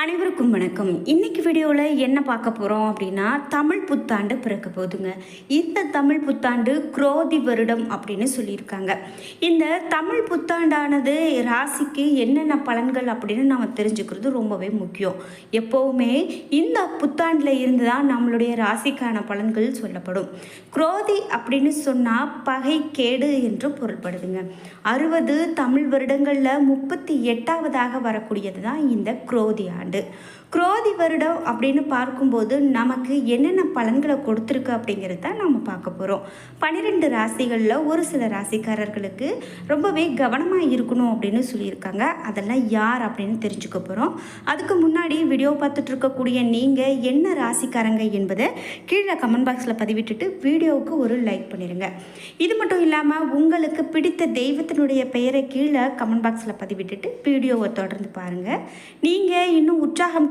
அனைவருக்கும் வணக்கம். இன்னைக்கு வீடியோவில் என்ன பார்க்க போகிறோம் அப்படின்னா தமிழ் புத்தாண்டு பிறக்க போகுதுங்க. இந்த தமிழ் புத்தாண்டு குரோதி வருடம் அப்படின்னு சொல்லியிருக்காங்க. இந்த தமிழ் புத்தாண்டானது ராசிக்கு என்னென்ன பலன்கள் அப்படின்னு நம்ம தெரிஞ்சுக்கிறது ரொம்பவே முக்கியம். எப்போவுமே இந்த புத்தாண்டில் இருந்து தான் நம்மளுடைய ராசிக்கான பலன்கள் சொல்லப்படும். குரோதி அப்படின்னு சொன்னால் பகை கேடு என்று பொருள்படுதுங்க. அறுபது தமிழ் வருடங்களில் முப்பத்தி எட்டாவதாக வரக்கூடியது தான் இந்த குரோதி ஆண்டு குரோதி வருடம் அப்படின்னு பார்க்கும்போது நமக்கு என்னென்ன பலன்களை கொடுத்துருக்கு அப்படிங்கிறத நாம் நம்ம பார்க்க போகிறோம் பன்னிரெண்டு ராசிகளில் ஒரு சில ராசிக்காரர்களுக்கு ரொம்பவே கவனமாக இருக்கணும் அப்படின்னு சொல்லியிருக்காங்க. அதெல்லாம் யார் அப்படின்னு தெரிஞ்சுக்க போகிறோம் அதுக்கு முன்னாடி வீடியோ பார்த்துட்டு இருக்கக்கூடிய நீங்கள் என்ன ராசிக்காரங்க என்பதை கீழே கமெண்ட் பாக்ஸில் பதிவிட்டுட்டு வீடியோவுக்கு ஒரு லைக் பண்ணிடுங்க இது மட்டும் இல்லாமல் உங்களுக்கு பிடித்த தெய்வத்தினுடைய பெயரை கீழே கமெண்ட் பாக்ஸில் பதிவிட்டுட்டு வீடியோவை தொடர்ந்து பாருங்கள் நீங்கள் இன்னும் உற்சாகம்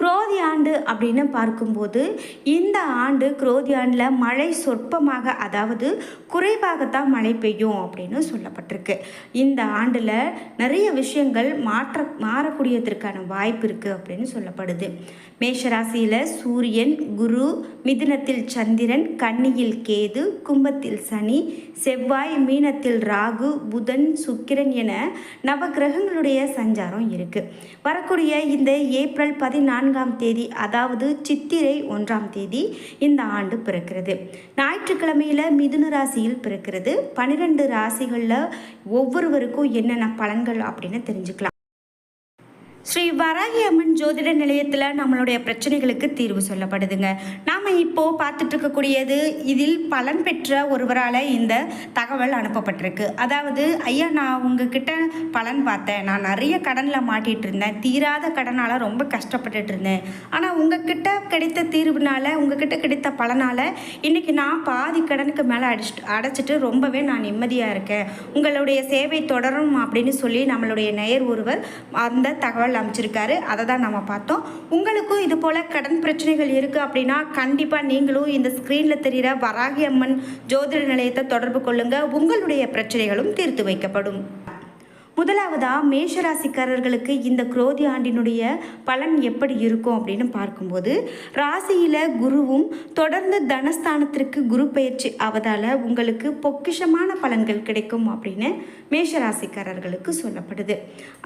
குரோதி ஆண்டு அப்படின்னு பார்க்கும்போது இந்த ஆண்டு குரோதி ஆண்டில் மழை சொற்பமாக அதாவது குறைவாகத்தான் மழை பெய்யும் அப்படின்னு சொல்லப்பட்டிருக்கு. இந்த ஆண்டில் நிறைய விஷயங்கள் மாற்ற மாறக்கூடியதற்கான வாய்ப்பு இருக்குது அப்படின்னு சொல்லப்படுது. மேஷராசியில் சூரியன் குரு மிதுனத்தில் சந்திரன் கன்னியில் கேது கும்பத்தில் சனி செவ்வாய் மீனத்தில் ராகு புதன் சுக்கிரன் என நவகிரகங்களுடைய சஞ்சாரம் இருக்குது வரக்கூடிய இந்த ஏப்ரல் பதினான்கு நான்காம் தேதி அதாவது சித்திரை ஒன்றாம் தேதி இந்த ஆண்டு பிறக்கிறது. ஞாயிற்றுக்கிழமையில் மிதுன ராசியில் பிறக்கிறது. பன்னிரெண்டு ராசிகளில் ஒவ்வொருவருக்கும் என்னென்ன பலன்கள் அப்படின்னு தெரிஞ்சுக்கலாம். ஸ்ரீ வராகி அம்மன் ஜோதிட நிலையத்தில் நம்மளுடைய பிரச்சனைகளுக்கு தீர்வு சொல்லப்படுதுங்க. நாம் இப்போது பார்த்துட்டு இருக்கக்கூடியது இதில் பலன் பெற்ற ஒருவரால் இந்த தகவல் அனுப்பப்பட்டிருக்கு. அதாவது ஐயா நான் உங்ககிட்ட பலன் பார்த்தேன். நான் நிறைய கடனில் மாட்டிகிட்டு இருந்தேன். தீராத கடனால் ரொம்ப கஷ்டப்பட்டுட்டு இருந்தேன். ஆனால் உங்ககிட்ட கிடைத்த தீர்வுனால உங்ககிட்ட கிடைத்த பலனால் இன்றைக்கி நான் பாதி கடனுக்கு மேலே அடிச்சுட்டு அடைச்சிட்டு ரொம்பவே நான் நிம்மதியாக இருக்கேன். உங்களுடைய சேவை தொடரும் அப்படின்னு சொல்லி நம்மளுடைய நேயர் ஒருவர் அந்த தகவல் அமைச்சிருக்காரு அதை தான் நம்ம பார்த்தோம். உங்களுக்கும் இது போல் கடன் பிரச்சனைகள் இருக்குது அப்படின்னா கண்டிப்பாக நீங்களும் இந்த ஸ்க்ரீனில் தெரிகிற வராகி அம்மன் ஜோதிட நிலையத்தை தொடர்பு கொள்ளுங்கள் உங்களுடைய பிரச்சனைகளும் தீர்த்து வைக்கப்படும். முதலாவதா மேஷராசிக்காரர்களுக்கு இந்த குரோதி ஆண்டினுடைய பலன் எப்படி இருக்கும் அப்படின்னு பார்க்கும்போது ராசியில் குருவும் தொடர்ந்து தனஸ்தானத்திற்கு குரு பயிற்சி ஆவதால் உங்களுக்கு பொக்கிஷமான பலன்கள் கிடைக்கும் அப்படின்னு மேஷராசிக்காரர்களுக்கு சொல்லப்படுது.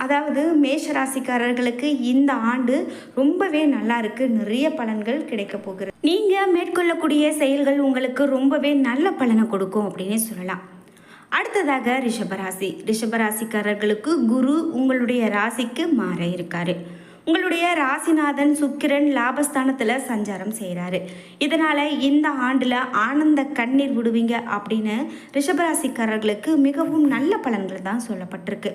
அதாவது மேஷராசிக்காரர்களுக்கு இந்த ஆண்டு ரொம்பவே நல்லா இருக்கு. நிறைய பலன்கள் கிடைக்க போகிறது நீங்கள் மேற்கொள்ளக்கூடிய செயல்கள் உங்களுக்கு ரொம்பவே நல்ல பலனை கொடுக்கும் அப்படின்னு சொல்லலாம். அடுத்ததாக ரிஷபராசி. ரிஷபராசிக்காரர்களுக்கு குரு உங்களுடைய ராசிக்கு மாற இருக்காரு. உங்களுடைய ராசிநாதன் சுக்கிரன் லாபஸ்தானத்தில் சஞ்சாரம் செய்கிறாரு இதனால் இந்த ஆண்டில் ஆனந்த கண்ணீர் விடுவீங்க அப்படின்னு ரிஷபராசிக்காரர்களுக்கு மிகவும் நல்ல பலன்கள் தான் சொல்லப்பட்டிருக்கு.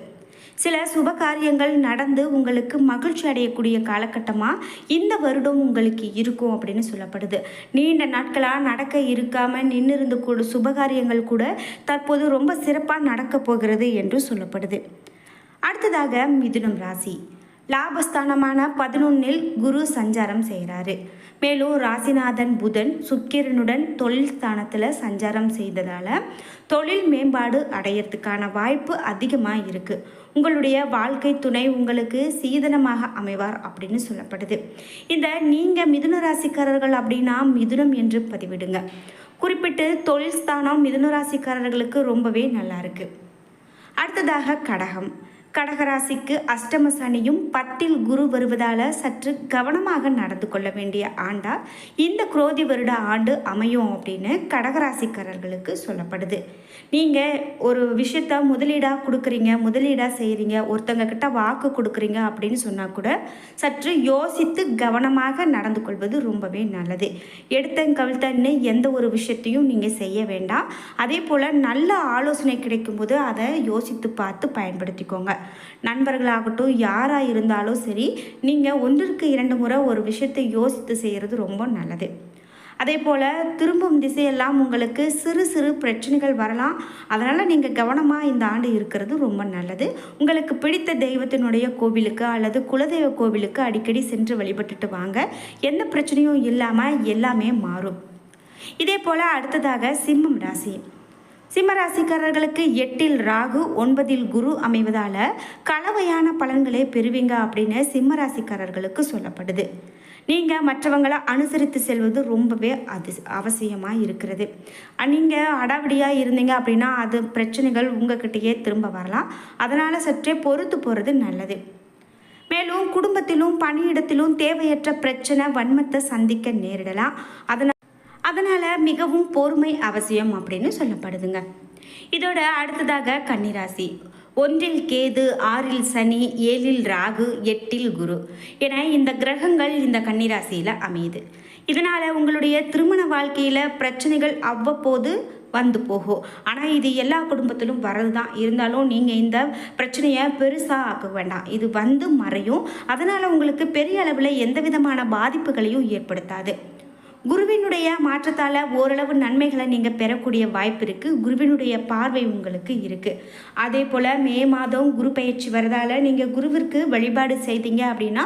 சில சுப காரியங்கள் நடந்து உங்களுக்கு மகிழ்ச்சி அடையக்கூடிய காலகட்டமாக இந்த வருடம் உங்களுக்கு இருக்கும் அப்படின்னு சொல்லப்படுது. நீண்ட நாட்களாக நடக்க இருக்காமல் நின்று இருந்து கூட சுபகாரியங்கள் கூட தற்போது ரொம்ப சிறப்பாக நடக்க போகிறது என்று சொல்லப்படுது. அடுத்ததாக மிதுனம் ராசி. லாபஸ்தானமான பதினொன்னில் குரு சஞ்சாரம் செய்கிறாரு. மேலும் ராசிநாதன் புதன் சுக்கிரனுடன் தொழில் ஸ்தானத்தில் சஞ்சாரம் செய்ததால் தொழில் மேம்பாடு அடையிறதுக்கான வாய்ப்பு அதிகமாக இருக்குது உங்களுடைய வாழ்க்கை துணை உங்களுக்கு சீதனமாக அமைவார் அப்படின்னு சொல்லப்படுது. இந்த நீங்கள் மிதுன ராசிக்காரர்கள் அப்படின்னா மிதுனம் என்று பதிவிடுங்க. குறிப்பிட்டு தொழில் ஸ்தானம் மிதுன ராசிக்காரர்களுக்கு ரொம்பவே நல்லா இருக்குது அடுத்ததாக கடகம். கடகராசிக்கு அஷ்டம சனியும் பத்தில் குரு வருவதால் சற்று கவனமாக நடந்து கொள்ள வேண்டிய ஆண்டா இந்த குரோதி வருட ஆண்டு அமையும் அப்படின்னு கடகராசிக்காரர்களுக்கு சொல்லப்படுது. நீங்கள் ஒரு விஷயத்த முதலீடாக கொடுக்குறீங்க முதலீடாக செய்கிறீங்க ஒருத்தங்க கிட்ட வாக்கு கொடுக்குறீங்க அப்படின்னு சொன்னால் கூட சற்று யோசித்து கவனமாக நடந்து கொள்வது ரொம்பவே நல்லது. எடுத்தன் கவிழ்த்தன்னு எந்த ஒரு விஷயத்தையும் நீங்கள் செய்ய வேண்டாம். அதே போல் நல்ல ஆலோசனை கிடைக்கும்போது அதை யோசித்து பார்த்து பயன்படுத்திக்கோங்க. நண்பர்களாகட்டும் யாராக இருந்தாலும் சரி நீங்கள் ஒன்றிற்கு இரண்டு முறை ஒரு விஷயத்தை யோசித்து செய்கிறது ரொம்ப நல்லது. அதே போல் திரும்பும் திசையெல்லாம் உங்களுக்கு சிறு சிறு பிரச்சனைகள் வரலாம். அதனால் நீங்கள் கவனமாக இந்த ஆண்டு இருக்கிறது ரொம்ப நல்லது. உங்களுக்கு பிடித்த தெய்வத்தினுடைய கோவிலுக்கு அல்லது குலதெய்வ கோவிலுக்கு அடிக்கடி சென்று வழிபட்டுட்டு வாங்க. எந்த பிரச்சனையும் இல்லாமல் எல்லாமே மாறும். இதே போல் அடுத்ததாக சிம்மம் ராசி. சிம்மராசிக்காரர்களுக்கு எட்டில் ராகு ஒன்பதில் குரு அமைவதால் கலவையான பலன்களை பெறுவீங்க அப்படின்னு சிம்மராசிக்காரர்களுக்கு சொல்லப்படுது. நீங்கள் மற்றவங்களை அனுசரித்து செல்வது ரொம்பவே அது அவசியமாக இருக்கிறது. நீங்கள் அடாவடியாக இருந்தீங்க அப்படின்னா அது பிரச்சனைகள் உங்ககிட்டயே திரும்ப வரலாம். அதனால் சற்றே பொறுத்து போகிறது நல்லது. மேலும் குடும்பத்திலும் பணியிடத்திலும் தேவையற்ற பிரச்சனை வன்மத்தை சந்திக்க நேரிடலாம். அதனால் அதனால் மிகவும் பொறுமை அவசியம் அப்படின்னு சொல்லப்படுதுங்க. இதோட அடுத்ததாக கன்னிராசி. ஒன்றில் கேது ஆறில் சனி ஏழில் ராகு எட்டில் குரு என இந்த கிரகங்கள் இந்த கன்னிராசியில் அமையுது. இதனால் உங்களுடைய திருமண வாழ்க்கையில் பிரச்சனைகள் அவ்வப்போது வந்து போகும். ஆனால் இது எல்லா குடும்பத்திலும் வரது தான் இருந்தாலும் நீங்கள் இந்த பிரச்சனையை பெருசாக ஆக்க வேண்டாம். இது வந்து மறையும். அதனால் உங்களுக்கு பெரிய அளவில் எந்த விதமான பாதிப்புகளையும் ஏற்படுத்தாது. குருவினுடைய மாற்றத்தால் ஓரளவு நன்மைகளை நீங்கள் பெறக்கூடிய வாய்ப்பு இருக்குது குருவினுடைய பார்வை உங்களுக்கு இருக்குது அதே போல் மே மாதம் குரு பயிற்சி வரதால் நீங்கள் குருவிற்கு வழிபாடு செய்தீங்க அப்படின்னா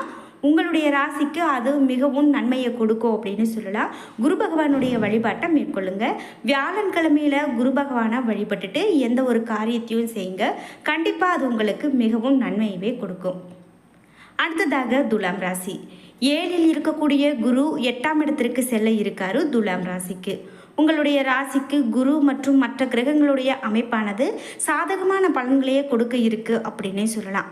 உங்களுடைய ராசிக்கு அது மிகவும் நன்மையை கொடுக்கும் அப்படின்னு சொல்லலாம். குரு பகவானுடைய வழிபாட்டை மேற்கொள்ளுங்க. வியாழன்கிழமையில குரு பகவானை வழிபட்டுட்டு எந்த ஒரு காரியத்தையும் செய்யுங்க. கண்டிப்பாக அது உங்களுக்கு மிகவும் நன்மையவே கொடுக்கும். அடுத்ததாக துலாம் ராசி. ஏழில் இருக்கக்கூடிய குரு எட்டாம் இடத்திற்கு செல்ல இருக்காரு துலாம் ராசிக்கு. உங்களுடைய ராசிக்கு குரு மற்றும் மற்ற கிரகங்களுடைய அமைப்பானது சாதகமான பலன்களையே கொடுக்க இருக்கு அப்படின்னே சொல்லலாம்.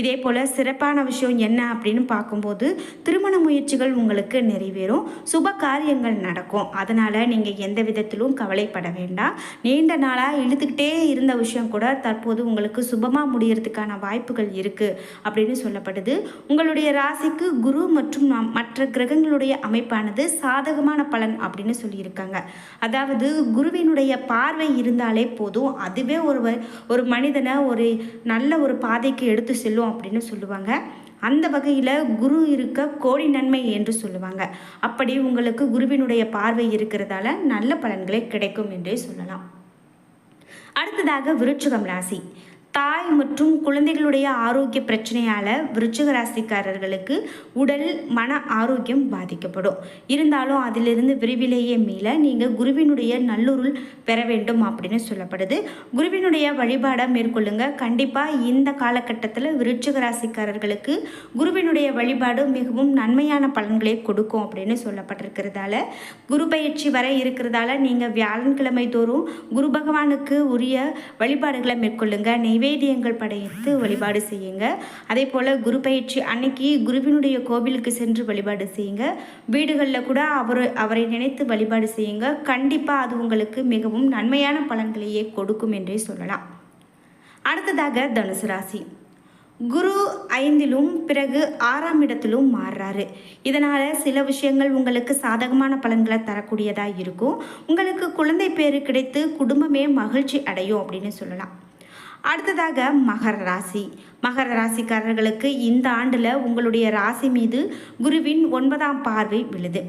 இதே போல் சிறப்பான விஷயம் என்ன அப்படின்னு பார்க்கும்போது திருமண முயற்சிகள் உங்களுக்கு நிறைவேறும். சுப காரியங்கள் நடக்கும். அதனால் நீங்கள் எந்த விதத்திலும் கவலைப்பட வேண்டாம். நீண்ட நாளாக இழுத்துக்கிட்டே இருந்த விஷயம் கூட தற்போது உங்களுக்கு சுபமாக முடியறதுக்கான வாய்ப்புகள் இருக்குது அப்படின்னு சொல்லப்படுது. உங்களுடைய ராசிக்கு குரு மற்றும் மற்ற கிரகங்களுடைய அமைப்பானது சாதகமான பலன் அப்படின்னு சொல்லியிருக்காங்க. அதாவது குருவினுடைய பார்வை இருந்தாலே போதும். அதுவே ஒரு ஒரு மனிதனை ஒரு நல்ல ஒரு பாதைக்கு எடுத்து செல்லும் அப்படின்னு சொல்லுவாங்க. அந்த வகையில் குரு இருக்க கோடி நன்மை என்று சொல்லுவாங்க. அப்படி உங்களுக்கு குருவினுடைய பார்வை இருக்கிறதால நல்ல பலன்களை கிடைக்கும் என்றே சொல்லலாம். அடுத்ததாக விருட்சகம் ராசி. தாய் மற்றும் குழந்தைகளுடைய ஆரோக்கிய பிரச்சனையால் விருச்சிக ராசிக்காரர்களுக்கு உடல் மன ஆரோக்கியம் பாதிக்கப்படும். இருந்தாலும் அதிலிருந்து விரைவிலேயே மீள நீங்கள் குருவினுடைய நல்லுருள் பெற வேண்டும் அப்படின்னு சொல்லப்படுது. குருவினுடைய வழிபாடை மேற்கொள்ளுங்க. கண்டிப்பாக இந்த காலகட்டத்தில் விருச்சிக ராசிக்காரர்களுக்கு குருவினுடைய வழிபாடு மிகவும் நன்மையான பலன்களை கொடுக்கும் அப்படின்னு சொல்லப்பட்டிருக்கிறதால குரு பயிற்சி வர இருக்கிறதால நீங்கள் வியாழன்கிழமை தோறும் குரு பகவானுக்கு உரிய வழிபாடுகளை மேற்கொள்ளுங்க. நெய்வே நைவேத்தியங்கள் படைத்து வழிபாடு செய்யுங்க. அதே போல் குரு பயிற்சி அன்னைக்கு குருவினுடைய கோவிலுக்கு சென்று வழிபாடு செய்யுங்க. வீடுகளில் கூட அவர் அவரை நினைத்து வழிபாடு செய்யுங்க. கண்டிப்பாக அது உங்களுக்கு மிகவும் நன்மையான பலன்களையே கொடுக்கும் என்றே சொல்லலாம். அடுத்ததாக தனுசு ராசி. குரு ஐந்திலும் பிறகு ஆறாம் இடத்திலும் மாறுறாரு. இதனால் சில விஷயங்கள் உங்களுக்கு சாதகமான பலன்களை தரக்கூடியதாக இருக்கும். உங்களுக்கு குழந்தை பேர் கிடைத்து குடும்பமே மகிழ்ச்சி அடையும் அப்படின்னு சொல்லலாம். அடுத்ததாக மகர ராசி. மகர ராசிக்காரர்களுக்கு இந்த ஆண்டில் உங்களுடைய ராசி மீது குருவின் ஒன்பதாம் பார்வை விழுது.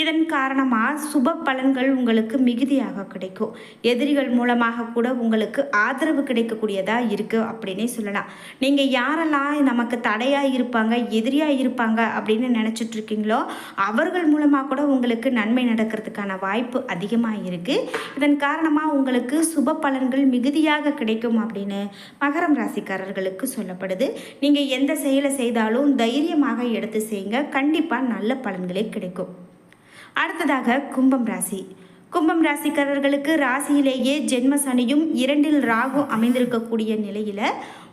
இதன் காரணமாக சுப பலன்கள் உங்களுக்கு மிகுதியாக கிடைக்கும். எதிரிகள் மூலமாக கூட உங்களுக்கு ஆதரவு கிடைக்கக்கூடியதாக இருக்குது அப்படின்னே சொல்லலாம். நீங்கள் யாரெல்லாம் நமக்கு தடையாக இருப்பாங்க எதிரியாக இருப்பாங்க அப்படின்னு நினச்சிட்ருக்கீங்களோ அவர்கள் மூலமாக கூட உங்களுக்கு நன்மை நடக்கிறதுக்கான வாய்ப்பு அதிகமாக இருக்குது இதன் காரணமாக உங்களுக்கு சுப பலன்கள் மிகுதியாக கிடைக்கும் அப்படின்னு மகரம் ராசிக்காரர்களுக்கு சொல்லப்படுது. நீங்கள் எந்த செயலை செய்தாலும் தைரியமாக எடுத்து செய்யுங்க கண்டிப்பாக நல்ல பலன்களே கிடைக்கும். அடுத்ததாக கும்பம் ராசி. கும்பம் ராசிக்காரர்களுக்கு ராசியிலேயே ஜென்ம சனியும் இரண்டில் ராகு அமைந்திருக்கக்கூடிய நிலையில்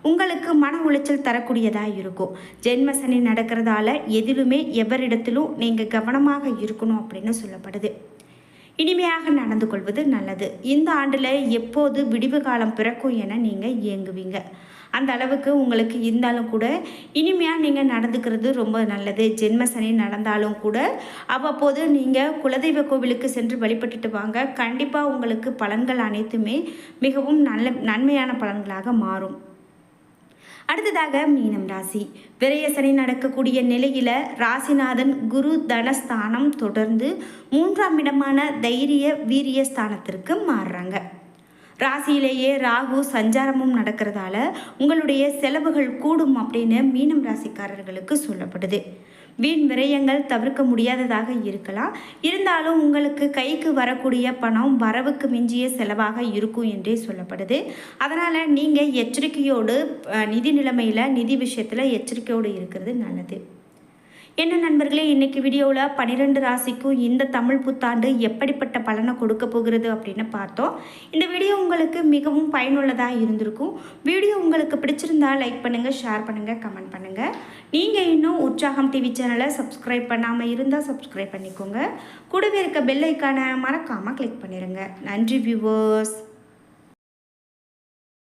உங்களுக்கு மன உளைச்சல் தரக்கூடியதாக இருக்கும். ஜென்ம சனி நடக்கிறதால எதிலுமே எவரிடத்திலும் நீங்கள் கவனமாக இருக்கணும் அப்படின்னு சொல்லப்படுது. இனிமையாக நடந்து கொள்வது நல்லது. இந்த ஆண்டில் எப்போது விடிவு காலம் பிறக்கும் என நீங்கள் இயங்குவீங்க. அந்த அளவுக்கு உங்களுக்கு இருந்தாலும் கூட இனிமையாக நீங்கள் நடந்துக்கிறது ரொம்ப நல்லது. ஜென்ம சனி நடந்தாலும் கூட அவ்வப்போது நீங்கள் குலதெய்வ கோவிலுக்கு சென்று வழிபட்டுட்டு வாங்க. கண்டிப்பாக உங்களுக்கு பலன்கள் அனைத்துமே மிகவும் நல்ல நன்மையான பலன்களாக மாறும். அடுத்ததாக மீனம் ராசி. விரயசனி நடக்கக்கூடிய நிலையில் ராசிநாதன் குரு தனஸ்தானம் தொடர்ந்து மூன்றாம் இடமான தைரிய வீரிய ஸ்தானத்திற்கு மாறுறாங்க. ராசியிலேயே ராகு சஞ்சாரமும் நடக்கிறதால உங்களுடைய செலவுகள் கூடும் அப்படின்னு மீனம் ராசிக்காரர்களுக்கு சொல்லப்படுது. வீண் விரயங்கள் தவிர்க்க முடியாததாக இருக்கலாம். இருந்தாலும் உங்களுக்கு கைக்கு வரக்கூடிய பணம் வரவுக்கு மிஞ்சிய செலவாக இருக்கும் என்றே சொல்லப்படுது. அதனால் நீங்கள் எச்சரிக்கையோடு நிதி நிலைமையில் நிதி விஷயத்தில் எச்சரிக்கையோடு இருக்கிறது நல்லது. என்ன நண்பர்களே இன்றைக்கி வீடியோவில் பன்னிரெண்டு ராசிக்கும் இந்த தமிழ் புத்தாண்டு எப்படிப்பட்ட பலனை கொடுக்க போகிறது அப்படின்னு பார்த்தோம். இந்த வீடியோ உங்களுக்கு மிகவும் பயனுள்ளதாக இருந்திருக்கும். வீடியோ உங்களுக்கு பிடிச்சிருந்தா லைக் பண்ணுங்கள் ஷேர் பண்ணுங்கள் கமெண்ட் பண்ணுங்கள் நீங்கள் இன்னும் உற்சாகம் டிவி சேனலை சப்ஸ்கிரைப் பண்ணாமல் இருந்தால் சப்ஸ்கிரைப் பண்ணிக்கோங்க. கூடவே இருக்க பெல் ஐக்கானை மறக்காமல் கிளிக் பண்ணிடுங்க நன்றி வியூவர்ஸ்